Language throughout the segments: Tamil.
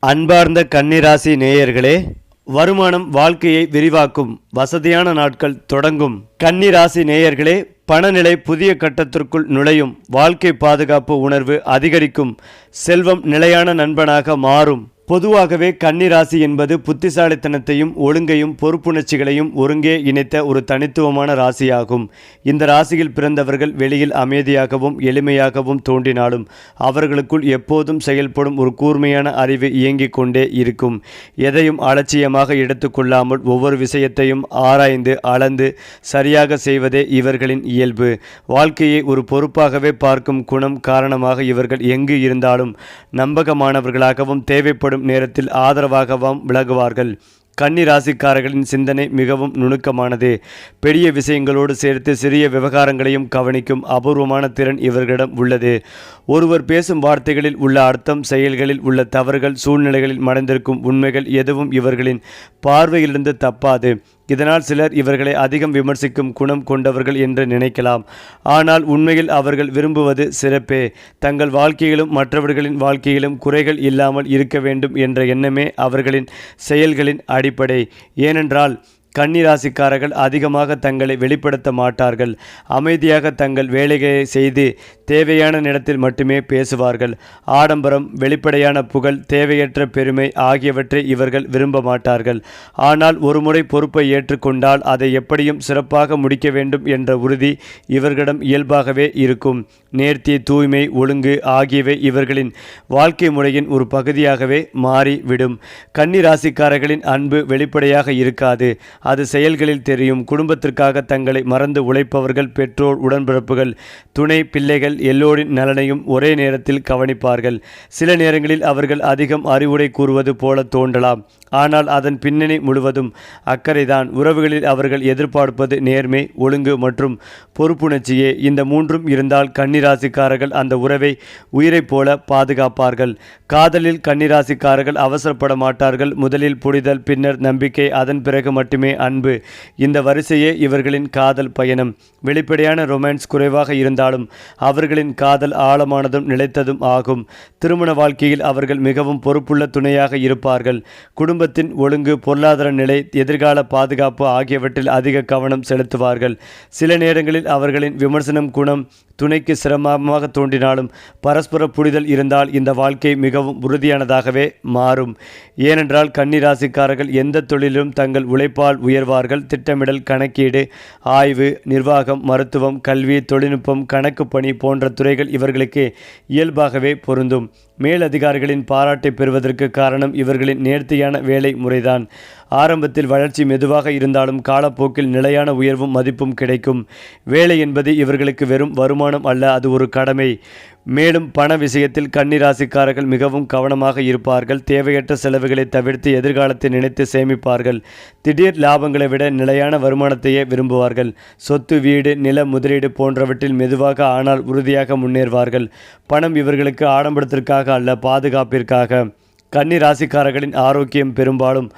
அன்பார்ந்த கன்னிராசி நேயர்களே வருமானம் வாழ்க்கையை விரிவாக்கும் வசதியான நாட்கள் தொடங்கும். கன்னிராசி நேயர்களே பணநிலை புதிய கட்டத்திற்குள் நுழையும். வாழ்க்கை பாதுகாப்பு உணர்வு அதிகரிக்கும். செல்வம் நிலையான நண்பனாக மாறும். பொதுவாகவே கன்னிராசி என்பது புத்திசாலித்தனத்தையும் ஒழுங்கையும் பொறுப்புணர்ச்சிகளையும் ஒருங்கே இணைத்த ஒரு தனித்துவமான ராசியாகும். இந்த ராசியில் பிறந்தவர்கள் வெளியில் அமைதியாகவும் எளிமையாகவும் தோன்றினாலும் அவர்களுக்குள் எப்போதும் செயல்படும் ஒரு கூர்மையான அறிவு இயங்கிக் கொண்டே இருக்கும். எதையும் அலட்சியமாக எடுத்துக்கொள்ளாமல் ஒவ்வொரு விஷயத்தையும் ஆராய்ந்து அளந்து சரியாக செய்வதே இவர்களின் இயல்பு. வாழ்க்கையை ஒரு பொறுப்பாகவே பார்க்கும் குணம் காரணமாக இவர்கள் எங்கு இருந்தாலும் நம்பகமானவர்களாகவும் தேவைப்படும் நேரத்தில் ஆதரவாகவும் விலகுவார்கள். கன்னி ராசிக்காரர்களின் சிந்தனை மிகவும் நுணுக்கமானது. பெரிய விஷயங்களோடு சேர்த்து சிறிய விவகாரங்களையும் கவனிக்கும் அபூர்வமான திறன் இவர்களிடம் உள்ளது. ஒருவர் பேசும் வார்த்தைகளில் உள்ள அர்த்தம் செயல்களில் உள்ள தவறுகள் சூழ்நிலைகளில் மறைந்திருக்கும் உண்மைகள் எதுவும் இவர்களின் பார்வையிலிருந்து தப்பாது. இதனால் சிலர் இவர்களை அதிகம் விமர்சிக்கும் குணம் கொண்டவர்கள் என்று நினைக்கலாம். ஆனால் உண்மையில் அவர்கள் விரும்புவது சிறப்பே. தங்கள் வாழ்க்கையிலும் மற்றவர்களின் வாழ்க்கையிலும் குறைகள் இல்லாமல் இருக்க வேண்டும் என்ற எண்ணமே அவர்களின் செயல்களின் அடிப்படை. ஏனென்றால் கன்னிராசிக்காரர்கள் அதிகமாக தங்களை வெளிப்படுத்த மாட்டார்கள். அமைதியாக தங்கள் வேலைகளை செய்து தேவையான நேரத்தில் மட்டுமே பேசுவார்கள். ஆடம்பரம் வெளிப்படையான புகழ் தேவையற்ற பெருமை ஆகியவற்றை இவர்கள் விரும்ப மாட்டார்கள். ஆனால் ஒருமுறை பொறுப்பை ஏற்றுக்கொண்டால் அதை எப்படியும் சிறப்பாக முடிக்க வேண்டும் என்ற உறுதி இவர்களிடம் இயல்பாகவே இருக்கும். நேர்த்தி தூய்மை ஒழுங்கு ஆகியவை இவர்களின் வாழ்க்கை முறையின் ஒரு பகுதியாகவே மாறிவிடும். கன்னிராசிக்காரர்களின் அன்பு வெளிப்படையாக இருக்காது. அது செயல்களில் தெரியும். குடும்பத்திற்காக தங்களை மறந்து உழைப்பவர்கள் பெற்றோர் உடன்பிறப்புகள் துணை பிள்ளைகள் எல்லோரின் நலனையும் ஒரே நேரத்தில் கவனிப்பார்கள். சில நேரங்களில் அவர்கள் அதிகம் அறிவுரை கூறுவது போல தோன்றலாம். ஆனால் அதன் பின்னணி முழுவதும் அக்கறைதான். உறவுகளில் அவர்கள் எதிர்பார்ப்பது நேர்மை ஒழுங்கு மற்றும் பொறுப்புணர்ச்சியே. இந்த மூன்றும் இருந்தால் கன்னிராசிக்காரர்கள் அந்த உறவை உயிரைப் போல பாதுகாப்பார்கள். காதலில் கன்னிராசிக்காரர்கள் அவசரப்பட மாட்டார்கள். முதலில் புரிதல் பின்னர் நம்பிக்கை. அதன் பிறகு மட்டுமே அன்பு. இந்த வரிசையே இவர்களின் காதல் பயணம். வெளிப்படையான ரொமான்ஸ் குறைவாக இருந்தாலும் அவர்களின் காதல் ஆழமானதும் நிலைத்ததும் ஆகும். திருமண வாழ்க்கையில் அவர்கள் மிகவும் பொறுப்புள்ள துணையாக இருப்பார்கள். குடும்பத்தின் ஒழுங்கு பொருளாதார நிலை எதிர்கால பாதுகாப்பு ஆகியவற்றில் அதிக கவனம் செலுத்துவார்கள். சில நேரங்களில் அவர்களின் விமர்சனம் குணம் துணைக்கு சிரமமாக தோன்றினாலும் பரஸ்பர புரிதல் இருந்தால் இந்த வாழ்க்கை மிகவும் உறுதியானதாகவே மாறும். ஏனென்றால் கன்னிராசிக்காரர்கள் எந்த தொழிலும் தங்கள் உழைப்பால் உயர்வார்கள். திட்டமிடல் கணக்கீடு ஆய்வு நிர்வாகம் மருத்துவம் கல்வி தொழில்நுட்பம் கணக்கு பணி போன்ற துறைகள் இவர்களுக்கு இயல்பாகவே பொருந்தும். மேலதிகாரிகளின் பாராட்டை பெறுவதற்கு காரணம் இவர்களின் நேர்த்தியான வேலை முறைதான். ஆரம்பத்தில் வளர்ச்சி மெதுவாக இருந்தாலும் காலப்போக்கில் நிலையான உயர்வும் மதிப்பும் கிடைக்கும். வேலை என்பது இவர்களுக்கு வெறும் வருமானம் அல்ல அது ஒரு கடமை. மேலும் பண விஷயத்தில் கன்னிராசிக்காரர்கள் மிகவும் கவனமாக இருப்பார்கள். தேவையற்ற செலவுகளை தவிர்த்து எதிர்காலத்தை நினைத்து சேமிப்பார்கள். திடீர் லாபங்களை விட நிலையான வருமானத்தையே விரும்புவார்கள். சொத்து வீடு நில முதலீடு போன்றவற்றில் மெதுவாக ஆனால் உறுதியாக முன்னேறுவார்கள். பணம் இவர்களுக்கு ஆடம்பரத்திற்காக அல்ல பாதுகாப்பிற்காக. கன்னி ராசிக்காரர்களின் ஆரோக்கியம் பெரும்பாலும்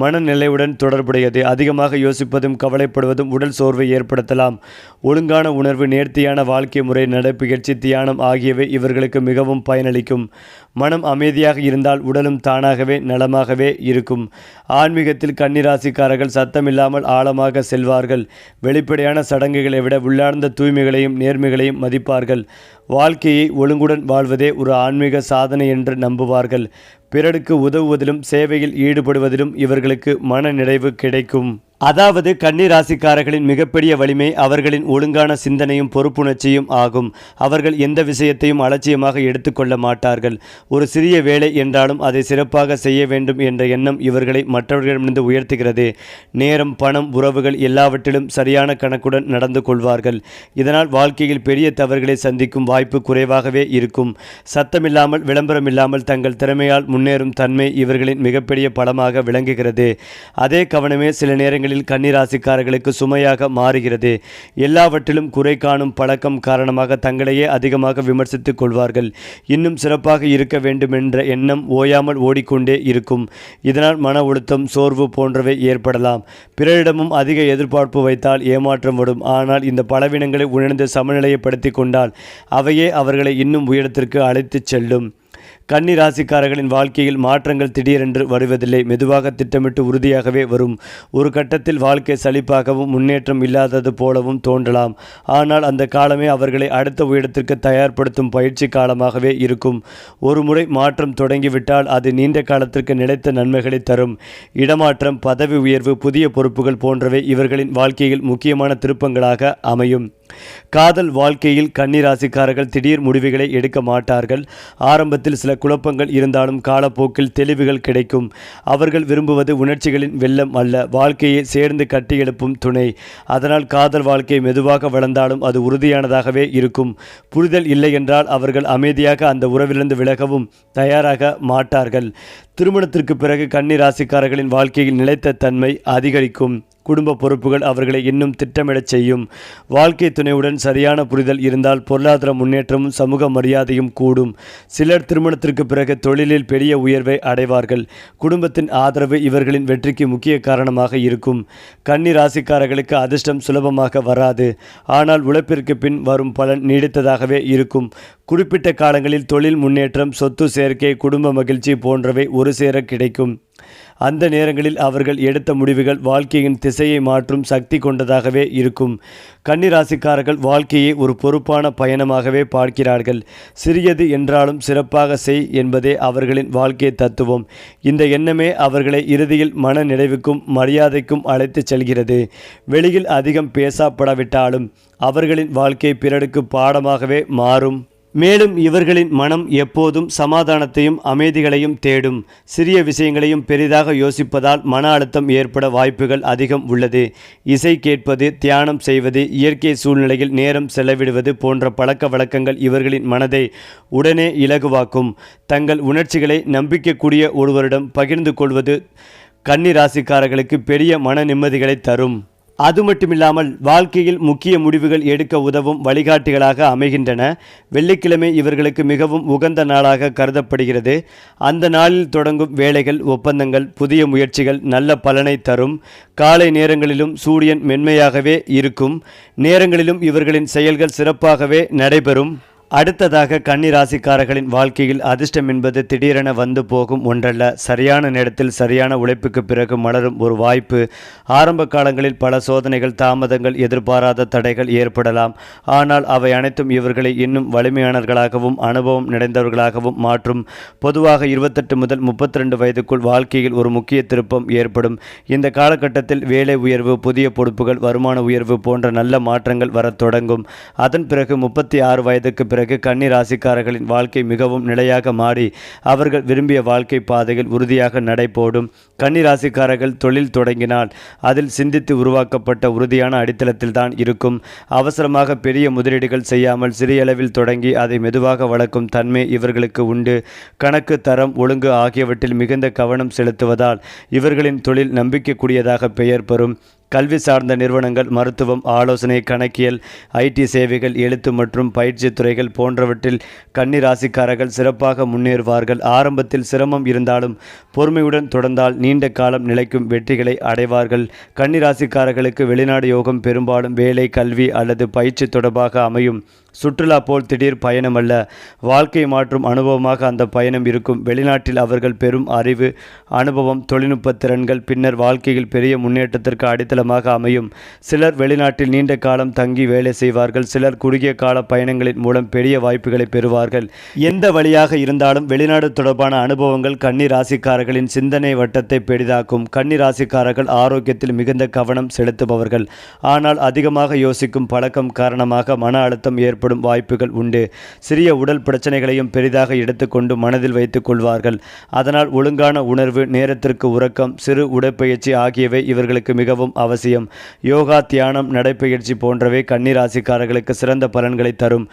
மனநிலையுடன் தொடர்புடையது. அதிகமாக யோசிப்பதும் கவலைப்படுவதும் உடல் சோர்வை ஏற்படுத்தலாம். ஒழுங்கான உணர்வு நேர்த்தியான வாழ்க்கை முறை நடைப்பயிற்சி தியானம் ஆகியவை இவர்களுக்கு மிகவும் பயனளிக்கும். மனம் அமைதியாக இருந்தால் உடலும் தானாகவே நலமாகவே இருக்கும். ஆன்மீகத்தில் கன்னிராசிக்காரர்கள் சத்தமில்லாமல் ஆழமாக செல்வார்கள். வெளிப்படையான சடங்குகளை விட உள்ளார்ந்த தூய்மைகளையும் நேர்மைகளையும் மதிப்பார்கள். வாழ்க்கையை ஒழுங்குடன் வாழ்வதே ஒரு ஆன்மீக சாதனை என்று நம்புவார்கள். பிறருக்கு உதவுவதிலும் சேவையில் ஈடுபடுவதிலும் இவர்களுக்கு மன நிறைவு கிடைக்கும். அதாவது கன்னிராசிக்காரர்களின் மிகப்பெரிய வலிமை அவர்களின் ஒழுங்கான சிந்தனையும் பொறுப்புணர்ச்சியும் ஆகும். அவர்கள் எந்த விஷயத்தையும் அலட்சியமாக எடுத்துக்கொள்ள மாட்டார்கள். ஒரு சிறிய வேலை என்றாலும் அதை சிறப்பாக செய்ய வேண்டும் என்ற எண்ணம் இவர்களை மற்றவர்களிடமிருந்து உயர்த்துகிறது. நேரம் பணம் உறவுகள் எல்லாவற்றிலும் சரியான கணக்குடன் நடந்து கொள்வார்கள். இதனால் வாழ்க்கையில் பெரிய தவறுகளை சந்திக்கும் வாய்ப்பு குறைவாகவே இருக்கும். சத்தமில்லாமல் விளம்பரமில்லாமல் தங்கள் திறமையால் முன்னேறும் தன்மை இவர்களின் மிகப்பெரிய பலமாக விளங்குகிறது. அதே கவனமே சில நேரங்களில் கன்னிராசிக்காரர்களுக்கு சுமையாக மாறுகிறது. எல்லாவற்றிலும் குறை காணும் பழக்கம் காரணமாக தங்களையே அதிகமாக விமர்சித்துக் கொள்வார்கள். இன்னும் சிறப்பாக இருக்க வேண்டுமென்ற எண்ணம் ஓயாமல் ஓடிக்கொண்டே இருக்கும். இதனால் மன அழுத்தம் சோர்வு போன்றவை ஏற்படலாம். பிறரிடமும் அதிக எதிர்பார்ப்பு வைத்தால் ஏமாற்றம் வரும். ஆனால் இந்த பலவீனங்களை உணர்ந்து சமநிலையைப்படுத்தி கொண்டால் அவையே அவர்களை இன்னும் உயரத்திற்கு அழைத்துச் செல்லும். கன்னி ராசிக்காரர்களின் வாழ்க்கையில் மாற்றங்கள் திடீரென்று வருவதில்லை. மெதுவாக திட்டமிட்டு உறுதியாகவே வரும். ஒரு கட்டத்தில் வாழ்க்கை சலிப்பாகவும் முன்னேற்றம் இல்லாதது போலவும் தோன்றலாம். ஆனால் அந்த காலமே அவர்களை அடுத்த உயரத்திற்கு தயார்படுத்தும் பயிற்சி காலமாகவே இருக்கும். ஒரு முறை மாற்றம் தொடங்கிவிட்டால் அது நீண்ட காலத்திற்கு நிலைத்த நன்மைகளை தரும். இடமாற்றம் பதவி உயர்வு புதிய பொறுப்புகள் போன்றவை இவர்களின் வாழ்க்கையில் முக்கியமான திருப்பங்களாக அமையும். காதல் வாழ்க்கையில் கன்னிராசிக்காரர்கள் திடீர் முடிவுகளை எடுக்க மாட்டார்கள். ஆரம்பத்தில் சில குழப்பங்கள் இருந்தாலும் காலப்போக்கில் தெளிவுகள் கிடைக்கும். அவர்கள் விரும்புவது உணர்ச்சிகளின் வெள்ளம் அல்ல. வாழ்க்கையை சேர்ந்து கட்டியெழுப்பும் துணை. அதனால் காதல் வாழ்க்கை மெதுவாக வளர்ந்தாலும் அது உறுதியானதாகவே இருக்கும். புரிதல் இல்லை என்றால் அவர்கள் அமைதியாக அந்த உறவிலிருந்து விலகவும் தயாராக மாட்டார்கள். திருமணத்திற்கு பிறகு கன்னி ராசிக்காரர்களின் வாழ்க்கையில் நிலைத்த தன்மை அதிகரிக்கும். குடும்ப பொறுப்புகள் அவர்களை இன்னும் திட்டமிடச் செய்யும். வாழ்க்கை துணையுடன் சரியான புரிதல் இருந்தால் பொருளாதார முன்னேற்றமும் சமூக மரியாதையும் கூடும். சிலர் திருமணத்திற்கு பிறகு தொழிலில் பெரிய உயர்வை அடைவார்கள். குடும்பத்தின் ஆதரவு இவர்களின் வெற்றிக்கு முக்கிய காரணமாக இருக்கும். கன்னி ராசிக்காரர்களுக்கு அதிர்ஷ்டம் சுலபமாக வராது. ஆனால் உழைப்பிற்கு பின் வரும் பலன் நீடித்ததாகவே இருக்கும். குறிப்பிட்ட காலங்களில் தொழில் முன்னேற்றம் சொத்து சேர்க்கை குடும்ப மகிழ்ச்சி போன்றவை ஒரு சேர கிடைக்கும். அந்த நேரங்களில் அவர்கள் எடுத்த முடிவுகள் வாழ்க்கையின் திசையை மாற்றும் சக்தி கொண்டதாகவே இருக்கும். கன்னிராசிக்காரர்கள் வாழ்க்கையை ஒரு பொறுப்பான பயணமாகவே பார்க்கிறார்கள். சிறியது என்றாலும் சிறப்பாக செய் என்பதே அவர்களின் வாழ்க்கை தத்துவம். இந்த எண்ணமே அவர்களை இறுதியில் மன நிறைவுக்கும் மரியாதைக்கும் அழைத்துச் செல்கிறது. வெளியில் அதிகம் பேசப்படாவிட்டாலும் அவர்களின் வாழ்க்கை பிறருக்கு பாடமாகவே மாறும். மேலும் இவர்களின் மனம் எப்போதும் சமாதானத்தையும் அமைதிகளையும் தேடும். சிறிய விஷயங்களையும் பெரிதாக யோசிப்பதால் மன அழுத்தம் ஏற்பட வாய்ப்புகள் அதிகம் உள்ளது. இசை கேட்பது தியானம் செய்வது இயற்கை சூழ்நிலையில் நேரம் செலவிடுவது போன்ற பழக்க வழக்கங்கள் இவர்களின் மனதை உடனே இலகுவாக்கும். தங்கள் உணர்ச்சிகளை நம்பிக்கைக்கூடிய ஒருவரிடம் பகிர்ந்து கொள்வது கன்னி ராசிக்காரர்களுக்கு பெரிய மன நிம்மதிகளை தரும். அது மட்டுமில்லாமல் வாழ்க்கையில் முக்கிய முடிவுகள் எடுக்க உதவும் வழிகாட்டிகளாக அமைகின்றன. வெள்ளிக்கிழமை இவர்களுக்கு மிகவும் உகந்த நாளாக கருதப்படுகிறது. அந்த நாளில் தொடங்கும் வேலைகள் ஒப்பந்தங்கள் புதிய முயற்சிகள் நல்ல பலனை தரும். காலை நேரங்களிலும் சூரியன் மென்மையாகவே இருக்கும். நேரங்களிலும் இவர்களின் செயல்கள் சிறப்பாகவே நடைபெறும். அடுத்ததாக கன்னி ராசிக்காரர்களின் வாழ்க்கையில் அதிர்ஷ்டம் என்பது திடீரென வந்து போகும் ஒன்றல்ல. சரியான நேரத்தில் சரியான உழைப்புக்கு பிறகு மலரும் ஒரு வாய்ப்பு. ஆரம்ப காலங்களில் பல சோதனைகள் தாமதங்கள் எதிர்பாராத தடைகள் ஏற்படலாம். ஆனால் அவை அனைத்தும் இவர்களை இன்னும் வலிமையானவர்களாகவும் அனுபவம் நிறைந்தவர்களாகவும் மாற்றும். பொதுவாக இருபத்தெட்டு முதல் முப்பத்தி ரெண்டு வயதுக்குள் வாழ்க்கையில் ஒரு முக்கிய திருப்பம் ஏற்படும். இந்த காலகட்டத்தில் வேலை உயர்வு புதிய பொறுப்புகள் வருமான உயர்வு போன்ற நல்ல மாற்றங்கள் வரத் தொடங்கும். அதன் பிறகு முப்பத்தி ஆறு வயதுக்கு பிறகு கன்னி ராசிக்காரர்களின் வாழ்க்கை மிகவும் நிலையாக மாறி அவர்கள் விரும்பிய வாழ்க்கை பாதையில் உறுதியாக நடைபோடும். கன்னி ராசிக்காரர்கள் தொழில் தொடங்கினால் அதில் சிந்தித்து உருவாக்கப்பட்ட உறுதியான அடித்தளத்தில் தான் இருக்கும். அவசரமாக பெரிய முதலீடுகள் செய்யாமல் சிறிய அளவில் தொடங்கி அதை மெதுவாக வளர்க்கும் தன்மை இவர்களுக்கு உண்டு. கணக்கு தரம் ஒழுங்கு ஆகியவற்றில் மிகுந்த கவனம் செலுத்துவதால் இவர்களின் தொழில் நம்பிக்கைக்குரியதாக பெயர் பெறும். கல்வி சார்ந்த நிறுவனங்கள் மருத்துவம் ஆலோசனை கணக்கியல் ஐடி சேவைகள் எழுத்து மற்றும் பயிற்சி துறைகள் போன்றவற்றில் கன்னி ராசிக்காரர்கள் சிறப்பாக முன்னேறுவார்கள். ஆரம்பத்தில் சிரமம் இருந்தாலும் பொறுமையுடன் தொடர்ந்தால் நீண்ட காலம் நிலைக்கும் வெற்றிகளை அடைவார்கள். கன்னி ராசிக்காரர்களுக்கு வெளிநாடு யோகம் பெரும்பாலும் வேலை கல்வி அல்லது பயிற்சி தொடர்பாக அமையும். சுற்றுலா போல் திடீர் பயணம் அல்ல. வாழ்க்கை மாற்றும் அனுபவமாக அந்த பயணம் இருக்கும். வெளிநாட்டில் அவர்கள் பெரும் அறிவு அனுபவம் தொழில்நுட்ப திறன்கள் பின்னர் வாழ்க்கையில் பெரிய முன்னேற்றத்திற்கு அடித்தளமாக அமையும். சிலர் வெளிநாட்டில் நீண்ட காலம் தங்கி வேலை செய்வார்கள். சிலர் குறுகிய கால பயணங்களின் மூலம் பெரிய வாய்ப்புகளை பெறுவார்கள். எந்த வழியாக இருந்தாலும் வெளிநாடு தொடர்பான அனுபவங்கள் கன்னி ராசிக்காரர்களின் சிந்தனை வட்டத்தை பெரிதாக்கும். கன்னி ராசிக்காரர்கள் ஆரோக்கியத்தில் மிகுந்த கவனம் செலுத்துபவர்கள். ஆனால் அதிகமாக யோசிக்கும் பழக்கம் காரணமாக மன அழுத்தம் ஏற்படும் வாய்ப்புகள் உண்டு. சிறிய உடல் பிரச்சனைகளையும் பெரிதாக எடுத்துக்கொண்டு மனதில் வைத்துக் கொள்வார்கள். அதனால் ஒழுங்கான உணர்வு நேரத்திற்கு உறக்கம் சிறு உடற்பயிற்சி ஆகியவை இவர்களுக்கு மிகவும் அவ அவசியம். யோகா தியானம் நடைப்பயிற்சி போன்றவை கன்னிராசிக்காரர்களுக்கு சிறந்த பலன்களை தரும்.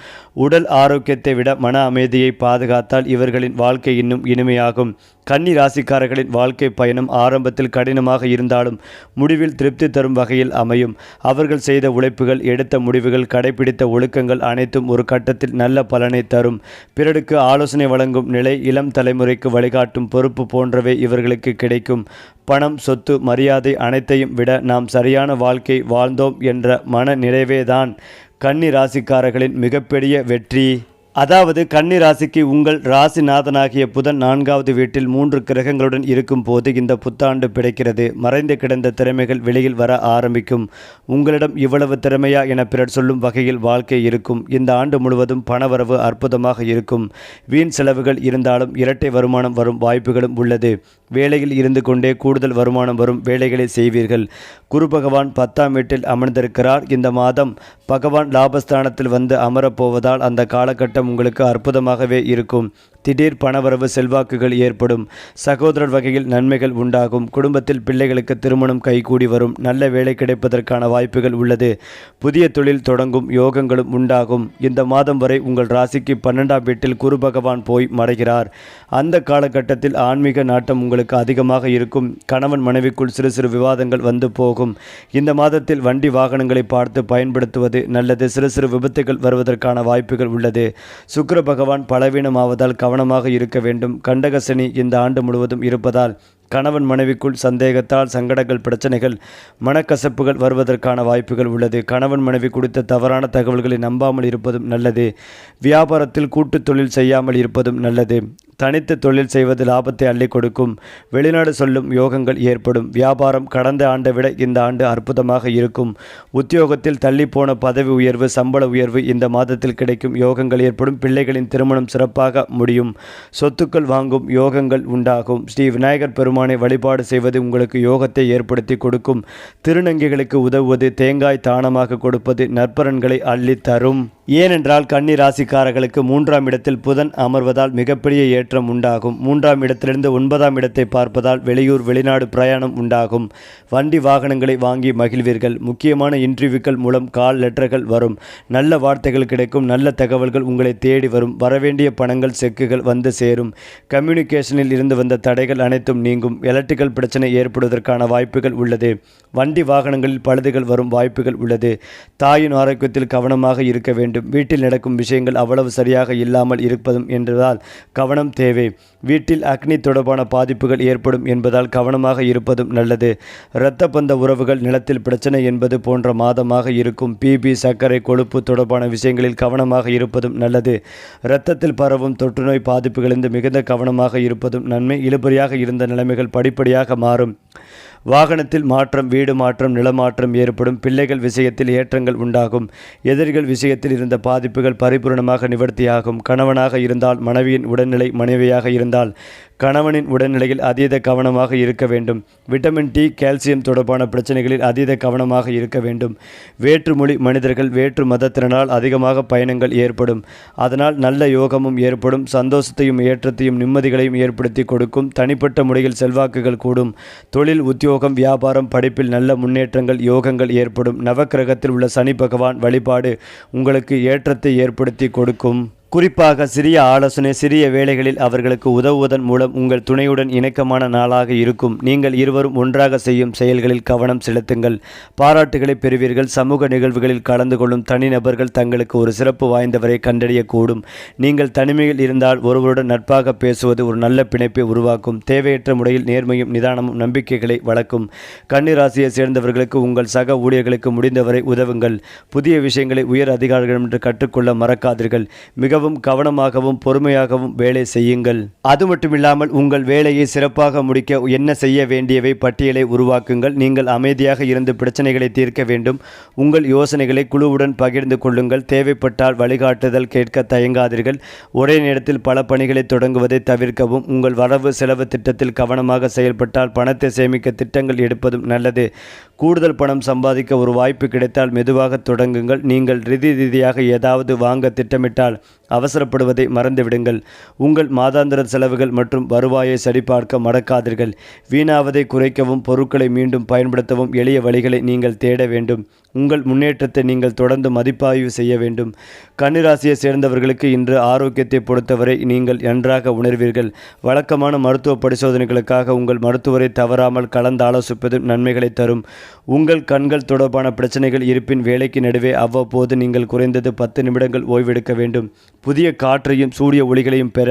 உடல் ஆரோக்கியத்தை விட மன அமைதியை பாதுகாத்தால் இவர்களின் வாழ்க்கை இன்னும் இனிமையாகும். கன்னி ராசிக்காரர்களின் வாழ்க்கை பயணம் ஆரம்பத்தில் கடினமாக இருந்தாலும் முடிவில் திருப்தி தரும் வகையில் அமையும். அவர்கள் செய்த உழைப்புகள் எடுத்த முடிவுகள் கடைபிடித்த ஒழுக்கங்கள் அனைத்தும் ஒரு கட்டத்தில் நல்ல பலனை தரும். பிறருக்கு ஆலோசனை வழங்கும் நிலை இளம் தலைமுறைக்கு வழிகாட்டும் பொறுப்பு போன்றவை இவர்களுக்கு கிடைக்கும். பணம் சொத்து மரியாதை அனைத்தையும் விட நாம் சரியான வாழ்க்கை வாழ்ந்தோம் என்ற மன நிறைவேதான் கன்னி ராசிக்காரர்களின் மிகப்பெரிய வெற்றி. அதாவது கன்னி ராசிக்கு உங்கள் ராசிநாதனாகிய புதன் நான்காவது வீட்டில் மூன்று கிரகங்களுடன் இருக்கும் போது இந்த புத்தாண்டு பிடைக்கிறது மறைந்து கிடந்த திறமைகள் வெளியில் வர ஆரம்பிக்கும். உங்களிடம் இவ்வளவு திறமையா என பிறர் சொல்லும் வகையில் வாழ்க்கை இருக்கும். இந்த ஆண்டு முழுவதும் பணவரவு அற்புதமாக இருக்கும். வீண் செலவுகள் இருந்தாலும் இரட்டை வருமானம் வரும் வாய்ப்புகளும் உள்ளது. வேலையில் இருந்து கொண்டே கூடுதல் வருமானம் வரும் வேலைகளை செய்வீர்கள். குரு பகவான் பத்தாம் வீட்டில் அமர்ந்திருக்கிறார். இந்த மாதம் பகவான் லாபஸ்தானத்தில் வந்து அமரப்போவதால் அந்த காலகட்டம் உங்களுக்கு அற்புதமாகவே இருக்கும். திடீர் பணவரவு செல்வாக்குகள் ஏற்படும். சகோதரர் வகையில் நன்மைகள் உண்டாகும். குடும்பத்தில் பிள்ளைகளுக்கு திருமணம் கைகூடி வரும். நல்ல வேலை கிடைப்பதற்கான வாய்ப்புகள் உள்ளது. புதிய தொழில் தொடங்கும் யோகங்களும் உண்டாகும். இந்த மாதம் வரை உங்கள் ராசிக்கு பன்னெண்டாம் வீட்டில் குரு பகவான் போய் மறைகிறார். அந்த காலகட்டத்தில் ஆன்மீக நாட்டம் உங்களுக்கு அதிகமாக இருக்கும். கணவன் மனைவிக்குள் சிறு சிறு விவாதங்கள் வந்து போகும். இந்த மாதத்தில் வண்டி வாகனங்களை பார்த்து பயன்படுத்துவது நல்லது. சிறு சிறு விபத்துகள் வருவதற்கான வாய்ப்புகள் உள்ளது. சுக்கர பகவான் பலவீனமாவதால் கவனமாக இருக்க வேண்டும். கண்டகசனி இந்த ஆண்டு முழுவதும் இருப்பதால் கணவன் மனைவிக்குள் சந்தேகத்தால் சங்கடங்கள் பிரச்சனைகள் மனக்கசப்புகள் வருவதற்கான வாய்ப்புகள் உள்ளது. கணவன் மனைவி குறித்த தவறான தகவல்களை நம்பாமல் இருப்பதும் நல்லது. வியாபாரத்தில் கூட்டு தொழில் செய்யாமல் இருப்பதும் நல்லது. தனித்து தொழில் செய்வது லாபத்தை அள்ளி கொடுக்கும். வெளிநாடு சொல்லும் யோகங்கள் ஏற்படும். வியாபாரம் கடந்த ஆண்டை விட இந்த ஆண்டு அற்புதமாக இருக்கும். உத்தியோகத்தில் தள்ளிப்போன பதவி உயர்வு சம்பள உயர்வு இந்த மாதத்தில் கிடைக்கும் யோகங்கள் ஏற்படும். பிள்ளைகளின் திருமணம் சிறப்பாக முடியும். சொத்துக்கள் வாங்கும் யோகங்கள் உண்டாகும். ஸ்ரீ விநாயகர் பெருமானை வழிபாடு செய்வது உங்களுக்கு யோகத்தை ஏற்படுத்தி கொடுக்கும். திருநங்கைகளுக்கு உதவுவது தேங்காய் தானமாக கொடுப்பது நற்பலன்களை அள்ளி தரும். ஏனென்றால் கன்னி ராசிக்காரர்களுக்கு மூன்றாம் இடத்தில் புதன் அமர்வதால் மிகப்பெரிய முன்னேற்றம் உண்டாகும். மூன்றாம் இடத்திலிருந்து ஒன்பதாம் இடத்தை பார்ப்பதால் வெளியூர் வெளிநாடு பிரயாணம் உண்டாகும். வண்டி வாகனங்களை வாங்கி மகிழ்வீர்கள். முக்கியமான இன்டர்வியூக்கள் மூலம் கால் லெட்டர்கள் வரும். நல்ல வார்த்தைகள் கிடைக்கும். நல்ல தகவல்கள் உங்களை தேடி வரும். வரவேண்டிய பணங்கள் செக்குகள் வந்து சேரும். கம்யூனிகேஷனில் இருந்து வந்த தடைகள் அனைத்தும் நீங்கும். எலக்ட்ரிக்கல் பிரச்சனை ஏற்படுவதற்கான வாய்ப்புகள் உள்ளது. வண்டி வாகனங்களில் பழுதுகள் வரும் வாய்ப்புகள் உள்ளது. தாயின் ஆரோக்கியத்தில் கவனமாக இருக்க வேண்டும். வீட்டில் நடக்கும் விஷயங்கள் அவ்வளவு சரியாக இல்லாமல் இருப்பதும் என்றதால் கவனம் தேவை. வீட்டில் அக்னி தொடர்பான பாதிப்புகள் ஏற்படும் என்பதால் கவனமாக இருப்பதும் நல்லது. இரத்த பந்த உறவுகள் நிலத்தில் பிரச்சனை என்பது போன்ற மாதமாக இருக்கும். பிபி சர்க்கரை கொழுப்பு தொடர்பான விஷயங்களில் கவனமாக இருப்பதும் நல்லது. இரத்தத்தில் பரவும் தொற்றுநோய் பாதிப்புகளிலிருந்து மிகுந்த கவனமாக இருப்பதும் நன்மை. இழுபறியாக இருந்த நிலைமைகள் படிப்படியாக மாறும். வாகனத்தில் மாற்றம் வீடு மாற்றம் நிலமாற்றம் ஏற்படும். பிள்ளைகள் விஷயத்தில் ஏற்றங்கள் உண்டாகும். எதிரிகள் விஷயத்தில் இருந்த பாதிப்புகள் பரிபூர்ணமாக நிவர்த்தியாகும். கணவனாக இருந்தால் மனைவியின் உடல்நிலை மனைவியாக இருந்தால் கணவனின் உடல்நிலையில் அதீத கவனமாக இருக்க வேண்டும். விட்டமின் டி கால்சியம் தொடர்பான பிரச்சனைகளில் அதீத கவனமாக இருக்க வேண்டும். வேற்றுமொழி மனிதர்கள் வேற்று மதத்திறனால் அதிகமாக பயணங்கள் ஏற்படும். அதனால் நல்ல யோகமும் ஏற்படும். சந்தோஷத்தையும் ஏற்றத்தையும் நிம்மதிகளையும் ஏற்படுத்தி கொடுக்கும். தனிப்பட்ட முறையில் செல்வாக்குகள் கூடும். தொழில் உத்தியோகம் வியாபாரம் படிப்பில் நல்ல முன்னேற்றங்கள் யோகங்கள் ஏற்படும். நவக்கிரகத்தில் உள்ள சனி பகவான் வழிபாடு உங்களுக்கு ஏற்றத்தை ஏற்படுத்தி கொடுக்கும். குறிப்பாக சிறிய ஆலோசனை சிறிய வேலைகளில் அவர்களுக்கு உதவுவதன் மூலம் உங்கள் துணையுடன் இணக்கமான நாளாக இருக்கும். நீங்கள் இருவரும் ஒன்றாக செய்யும் செயல்களில் கவனம் செலுத்துங்கள். பாராட்டுகளை பெறுவீர்கள். சமூக நிகழ்வுகளில் கலந்து கொள்ளும் தனிநபர்கள் தங்களுக்கு ஒரு சிறப்பு வாய்ந்தவரை கண்டறியக்கூடும். நீங்கள் தனிமையில் இருந்தால் ஒருவருடன் நட்பாக பேசுவது ஒரு நல்ல பிணைப்பை உருவாக்கும். தேவையற்ற முறையில் நேர்மையும் நிதானமும் நம்பிக்கைகளை வளர்க்கும். கன்னிராசியை சேர்ந்தவர்களுக்கு உங்கள் சக ஊழியர்களுக்கு முடிந்தவரை உதவுங்கள். புதிய விஷயங்களை உயர் அதிகாரிகளிடம் கற்றுக்கொள்ள மறக்காதீர்கள். மிகவும் கவனமாகவும் பொறுமையாகவும் வேலை செய்யுங்கள். அது மட்டுமில்லாமல் உங்கள் வேலையை சிறப்பாக முடிக்க என்ன செய்ய வேண்டியவை பட்டியலை உருவாக்குங்கள். நீங்கள் அமைதியாக இருந்து பிரச்சனைகளை தீர்க்க வேண்டும். உங்கள் யோசனைகளை குழுவுடன் பகிர்ந்து கொள்ளுங்கள். தேவைப்பட்டால் வழிகாட்டுதல் கேட்க தயங்காதீர்கள். ஒரே நேரத்தில் பல பணிகளை தொடங்குவதை தவிர்க்கவும். உங்கள் வரவு செலவு திட்டத்தில் கவனமாக செயல்பட்டால் பணத்தை சேமிக்க திட்டங்கள் எடுப்பதும் நல்லது. கூடுதல் பணம் சம்பாதிக்க ஒரு வாய்ப்பு கிடைத்தால் மெதுவாக தொடங்குங்கள். நீங்கள் ரீதி ரீதியாக ஏதாவது வாங்க திட்டமிட்டால் அவசரப்படுவதை மறந்துவிடுங்கள். உங்கள் மாதாந்திர செலவுகள் மற்றும் வருவாயை சரிபார்க்க மறக்காதீர்கள். வீணாவதை குறைக்கவும் பொருட்களை மீண்டும் பயன்படுத்தவும் எளிய வழிகளை நீங்கள் தேட வேண்டும். உங்கள் முன்னேற்றத்தை நீங்கள் தொடர்ந்து மதிப்பாய்வு செய்ய வேண்டும். கன்னிராசியை சேர்ந்தவர்களுக்கு இன்று ஆரோக்கியத்தை பொறுத்தவரை நீங்கள் நன்றாக உணர்வீர்கள். வழக்கமான மருத்துவ பரிசோதனைகளுக்காக உங்கள் மருத்துவரை தவறாமல் கலந்து ஆலோசிப்பது நன்மைகளை தரும். உங்கள் கண்கள் தொடர்பான பிரச்சனைகள் இருப்பின் வேலைக்கு நடுவே அவ்வப்போது நீங்கள் குறைந்தது பத்து நிமிடங்கள் ஓய்வெடுக்க வேண்டும். புதிய காற்றையும் சூரிய ஒளிகளையும் பெற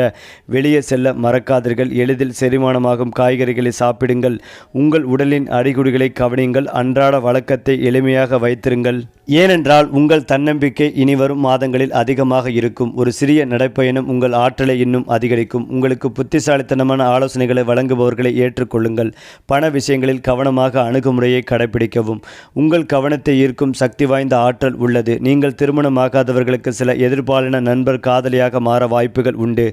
வெளியே செல்ல மறக்காதீர்கள். எளிதில் செரிமானமாகும் காய்கறிகளை சாப்பிடுங்கள். உங்கள் உடலின் அறிகுறிகளை கவனியுங்கள். அன்றாட வழக்கத்தை எளிமையாக வை வைத்திருங்கள். ஏனென்றால் உங்கள் தன்னம்பிக்கை இனி வரும் மாதங்களில் அதிகமாக இருக்கும். ஒரு சிறிய நடைப்பயணம் உங்கள் ஆற்றலை இன்னும் அதிகரிக்கும். உங்களுக்கு புத்திசாலித்தனமான ஆலோசனைகளை வழங்குபவர்களை ஏற்றுக்கொள்ளுங்கள். பண விஷயங்களில் கவனமாக அணுகுமுறையை கடைபிடிக்கவும். உங்கள் கவனத்தை ஈர்க்கும் சக்தி வாய்ந்த ஆற்றல் உள்ளது. நீங்கள் திருமணமாகாதவர்களுக்கு சில எதிர்பாலின நண்பர் காதலியாக மாற வாய்ப்புகள் உண்டு.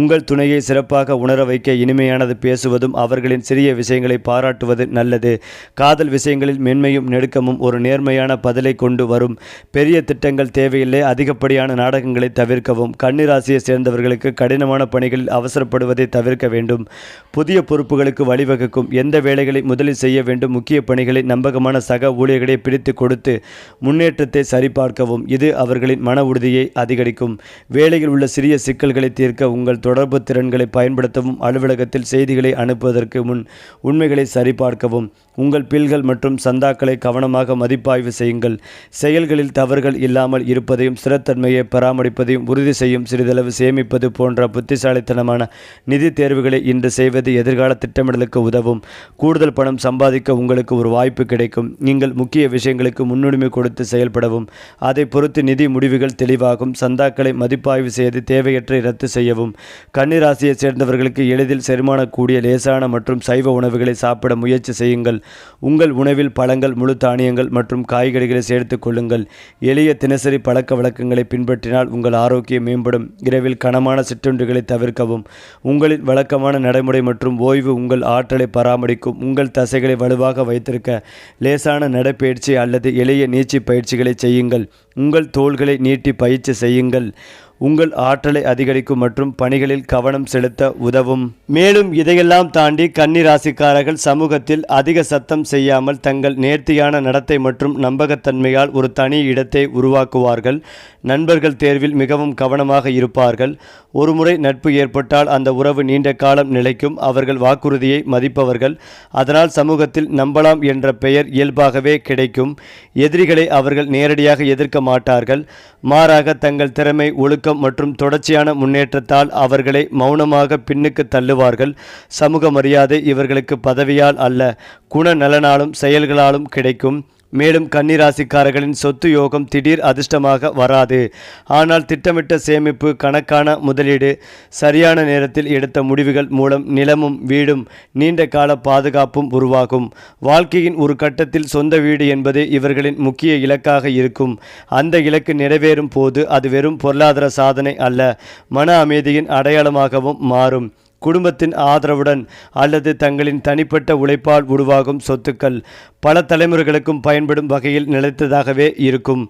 உங்கள் துணையை சிறப்பாக உணர வைக்க இனிமையானது பேசுவதும் அவர்களின் சிறிய விஷயங்களை பாராட்டுவது நல்லது. காதல் விஷயங்களில் மென்மையும் நெடுக்கமும் ஒரு நேர்மையான பதிலை கொண்டு வரும். பெரிய திட்டங்கள் தேவையில்லை. அதிகப்படியான நாடகங்களை தவிர்க்கவும். கன்னிராசியை சேர்ந்தவர்களுக்கு கடினமான பணிகளில் அவசரப்படுவதை தவிர்க்க வேண்டும். புதிய பொறுப்புகளுக்கு வழிவகுக்கும். எந்த வேலைகளை முதலில் செய்ய வேண்டும்? முக்கிய பணிகளை நம்பகமான சக ஊழியர்களை பிரித்து கொடுத்து முன்னேற்றத்தை சரிபார்க்கவும். இது அவர்களின் மன உறுதியை அதிகரிக்கும். வேலையில் உள்ள சிறிய சிக்கல்களை தீர்க்க உங்கள் தொடர்பு திறன்களை பயன்படுத்தவும். அலுவலகத்தில் செய்திகளை அனுப்புவதற்கு முன் உண்மைகளை சரிபார்க்கவும். உங்கள் பில்கள் மற்றும் சந்தாக்களை கவனமாக மதிப்பாய்வு செய்யுங்கள். செயல்களில் தவறுகள் இல்லாமல் இருப்பதையும் ஸ்திரத்தன்மையை பராமரிப்பதையும் உறுதி செய்யும் சிறிதளவு சேமிப்பது போன்ற புத்திசாலித்தனமான நிதி தேர்வுகளை இன்று செய்வது எதிர்கால திட்டமிடலுக்கு உதவும். கூடுதல் பணம் சம்பாதிக்க உங்களுக்கு ஒரு வாய்ப்பு கிடைக்கும். நீங்கள் முக்கிய விஷயங்களுக்கு முன்னுரிமை கொடுத்து செயல்படவும் அதை பொறுத்து நிதி முடிவுகள் தெளிவாகும் சந்தாக்களை மதிப்பாய்வு செய்து தேவையற்ற ரத்து செய்யவும். கன்னிராசியை சேர்ந்தவர்களுக்கு எளிதில் செரிமானக்கூடிய லேசான மற்றும் சைவ உணவுகளை சாப்பிட முயற்சி செய்யுங்கள். உங்கள் உணவில் பழங்கள் முழு தானியங்கள் மற்றும் காய் காய்கறிகளை சேர்த்து கொள்ளுங்கள். எளிய தினசரி பழக்க வழக்கங்களை பின்பற்றினால் உங்கள் ஆரோக்கியம் மேம்படும். இரவில் கனமான சிற்றுண்டுகளை தவிர்க்கவும். உங்களின் வழக்கமான நடைமுறை மற்றும் ஓய்வு உங்கள் ஆற்றலை பராமரிக்கும். உங்கள் தசைகளை வலுவாக வைத்திருக்க லேசான நடைப்பயிற்சி அல்லது எளிய நீச்சி பயிற்சிகளை செய்யுங்கள். உங்கள் தோள்களை நீட்டி பயிற்சி செய்யுங்கள். உங்கள் ஆற்றலை அதிகரிக்கும் மற்றும் பணிகளில் கவனம் செலுத்த உதவும். மேலும் இதையெல்லாம் தாண்டி கன்னிராசிக்காரர்கள் சமூகத்தில் அதிக சத்தம் செய்யாமல் தங்கள் நேர்த்தியான நடத்தை மற்றும் நம்பகத்தன்மையால் ஒரு தனி இடத்தை உருவாக்குவார்கள். நண்பர்கள் தேர்வில் மிகவும் கவனமாக இருப்பார்கள். ஒருமுறை நட்பு ஏற்பட்டால் அந்த உறவு நீண்ட காலம் நிலைக்கும் அவர்கள் வாக்குறுதியை மதிப்பவர்கள். அதனால் சமூகத்தில் நம்பலாம் என்ற பெயர் இயல்பாகவே கிடைக்கும். எதிரிகளை அவர்கள் நேரடியாக எதிர்க்க மாட்டார்கள். மாறாக தங்கள் திறமை ஒழுக்கம் மற்றும் தொடர்ச்சியான முன்னேற்றத்தால் அவர்களை மௌனமாக பின்னுக்கு தள்ளுவார்கள். சமூக மரியாதை இவர்களுக்கு பதவியால் அல்ல குணநலனாலும் செயல்களாலும் கிடைக்கும். மேலும் கன்னிராசிக்காரர்களின் சொத்து யோகம் திடீர் அதிர்ஷ்டமாக வராது. ஆனால் திட்டமிட்ட சேமிப்பு கணக்கான முதலீடு சரியான நேரத்தில் எடுத்த முடிவுகள் மூலம் நிலமும் வீடும் நீண்ட கால பாதுகாப்பும் உருவாகும். வாழ்க்கையின் ஒரு கட்டத்தில் சொந்த வீடு என்பது இவர்களின் முக்கிய இலக்காக இருக்கும். அந்த இலக்கு நிறைவேறும் போது அது வெறும் பொருளாதார சாதனை அல்ல மன அமைதியின் அடையாளமாகவும் மாறும். குடும்பத்தின் ஆதரவுடன் அல்லது தங்களின் தனிப்பட்ட உழைப்பால் உருவாகும் சொத்துக்கள் பல தலைமுறைகளுக்கும் பயன்படும் வகையில் நிலைத்ததாகவே இருக்கும்.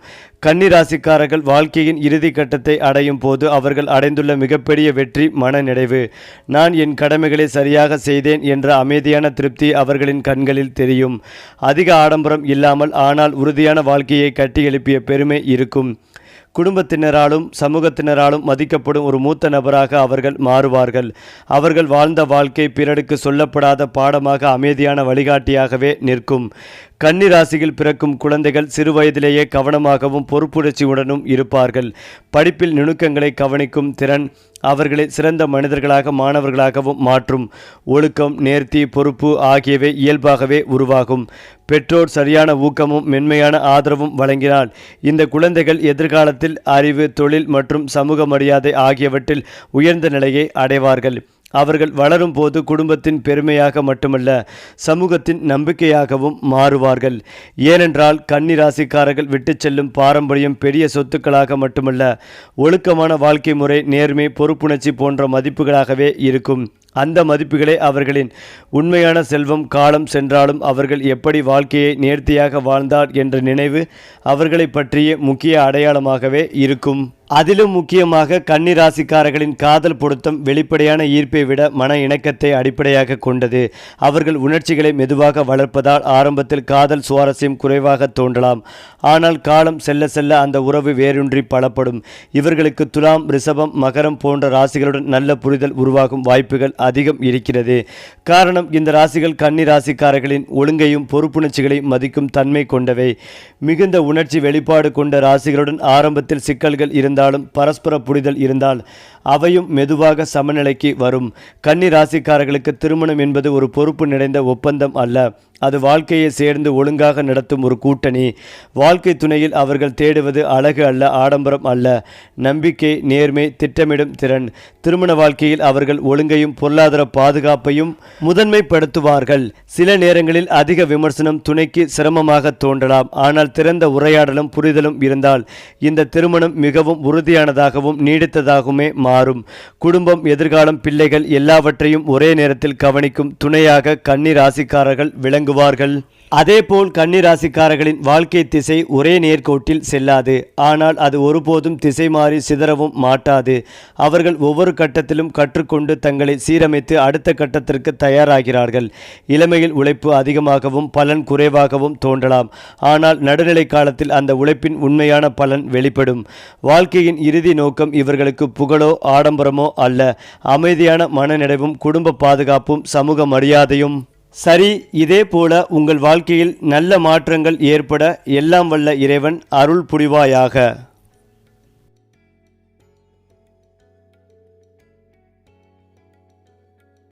கன்னிராசிக்காரர்கள் வாழ்க்கையின் இறுதி கட்டத்தை அடையும் போது அவர்கள் அடைந்துள்ள மிகப்பெரிய வெற்றி மனநிறைவு நான் என் கடமைகளை சரியாக செய்தேன் என்ற அமைதியான திருப்தி அவர்களின் கண்களில் தெரியும். அதிக ஆடம்பரம் இல்லாமல் ஆனால் உறுதியான வாழ்க்கையை கட்டியெழுப்பிய பெருமை இருக்கும். குடும்பத்தினராலும் சமூகத்தினராலும் மதிக்கப்படும் ஒரு மூத்த நபராக அவர்கள் மாறுவார்கள். அவர்கள் வாழ்ந்த வாழ்க்கை பிறருக்கு சொல்லப்படாத பாடமாக அமைதியான வழிகாட்டியாகவே நிற்கும். கன்னிராசியில் பிறக்கும் குழந்தைகள் சிறுவயதிலேயே கவனமாகவும் பொறுப்புணர்ச்சியுடனும் இருப்பார்கள். படிப்பில் நுணுக்கங்களை கவனிக்கும் திறன் அவர்களை சிறந்த மனிதர்களாக மாணவர்களாகவும் மாற்றும். ஒழுக்கம் நேர்த்தி பொறுப்பு ஆகியவை இயல்பாகவே உருவாகும். பெற்றோர் சரியான ஊக்கமும் மென்மையான ஆதரவும் வழங்கினால் இந்த குழந்தைகள் எதிர்காலத்தில் அறிவு தொழில் மற்றும் சமூக மரியாதை ஆகியவற்றில் உயர்ந்த நிலையை அடைவார்கள். அவர்கள் வளரும் போது குடும்பத்தின் பெருமையாக மட்டுமல்ல சமூகத்தின் நம்பிக்கையாகவும் மாறுவார்கள். ஏனென்றால் கன்னி ராசிக்காரர்கள் விட்டு செல்லும் பாரம்பரியம் பெரிய சொத்துக்களாக மட்டுமல்ல ஒழுக்கமான வாழ்க்கை முறை நேர்மை பொறுப்புணர்ச்சி போன்ற மதிப்புகளாகவே இருக்கும். அந்த மதிப்புகளே அவர்களின் உண்மையான செல்வம் காலம் சென்றாலும் அவர்கள் எப்படி வாழ்க்கையை நேர்த்தியாக வாழ்ந்தார் என்ற நினைவு அவர்களை பற்றிய முக்கிய அடையாளமாகவே இருக்கும். அதிலும் முக்கியமாக கன்னிராசிக்காரர்களின் காதல் பொருத்தம் வெளிப்படையான ஈர்ப்பை விட மன இணக்கத்தை அடிப்படையாக கொண்டது. அவர்கள் உணர்ச்சிகளை மெதுவாக வளர்ப்பதால் ஆரம்பத்தில் காதல் சுவாரஸ்யம் குறைவாக தோன்றலாம். ஆனால் காலம் செல்ல செல்ல அந்த உறவு வேரூன்றி பலப்படும். இவர்களுக்கு துலாம் ரிஷபம் மகரம் போன்ற ராசிகளுடன் நல்ல புரிதல் உருவாகும் வாய்ப்புகள் அதிகம் இருக்கிறது. காரணம் இந்த ராசிகள் கன்னி ராசிக்காரர்களின் ஒழுங்கையும் பொறுப்புணர்ச்சிகளையும் மதிக்கும் தன்மை கொண்டவை. மிகுந்த உணர்ச்சி வெளிப்பாடு கொண்ட ராசிகளுடன் ஆரம்பத்தில் சிக்கல்கள் இருந்த இருந்தாலும் பரஸ்பர புரிதல் இருந்தால் அவையும் மெதுவாக சமநிலைக்கு வரும். கன்னி ராசிக்காரர்களுக்கு திருமணம் என்பது ஒரு பொறுப்பு நிறைந்த ஒப்பந்தம் அல்ல. அது வாழ்க்கையை சேர்ந்து ஒழுங்காக நடத்தும் ஒரு கூட்டணி. வாழ்க்கை துணையில் அவர்கள் தேடுவது அழகு அல்ல ஆடம்பரம் அல்ல. நம்பிக்கை நேர்மை திட்டமிடும் திறன். திருமண வாழ்க்கையில் அவர்கள் ஒழுங்கையும் பொருளாதார பாதுகாப்பையும் முதன்மைப்படுத்துவார்கள். சில நேரங்களில் அதிக விமர்சனம் துணைக்கு சிரமமாக தோன்றலாம். ஆனால் திறந்த உரையாடலும் புரிதலும் இருந்தால் இந்த திருமணம் மிகவும் உறுதியானதாகவும் நீடித்ததாகவுமே மாறும். குடும்பம் எதிர்காலம் பிள்ளைகள் எல்லாவற்றையும் ஒரே நேரத்தில் கவனிக்கும் துணையாக கன்னி ராசிக்காரர்கள் விளங்குவார்கள். அதேபோல் கன்னிராசிக்காரர்களின் வாழ்க்கை திசை ஒரே நேர்கோட்டில் செல்லாது. ஆனால் அது ஒருபோதும் திசை மாறி சிதறவும் மாட்டாது. அவர்கள் ஒவ்வொரு கட்டத்திலும் கற்றுக்கொண்டு தங்களை சீரமைத்து அடுத்த கட்டத்திற்கு தயாராகிறார்கள். இளமையில் உழைப்பு அதிகமாகவும் பலன் குறைவாகவும் தோன்றலாம். ஆனால் நடுநிலை காலத்தில் அந்த உழைப்பின் உண்மையான பலன் வெளிப்படும். வாழ்க்கையின் இறுதி நோக்கம் இவர்களுக்கு புகழோ ஆடம்பரமோ அல்ல. அமைதியான மனநிறைவும் குடும்ப பாதுகாப்பும் சமூக மரியாதையும் சரி இதே போல உங்கள் வாழ்க்கையில் நல்ல மாற்றங்கள் ஏற்பட எல்லாம் வல்ல இறைவன் அருள் புரிவாயாக.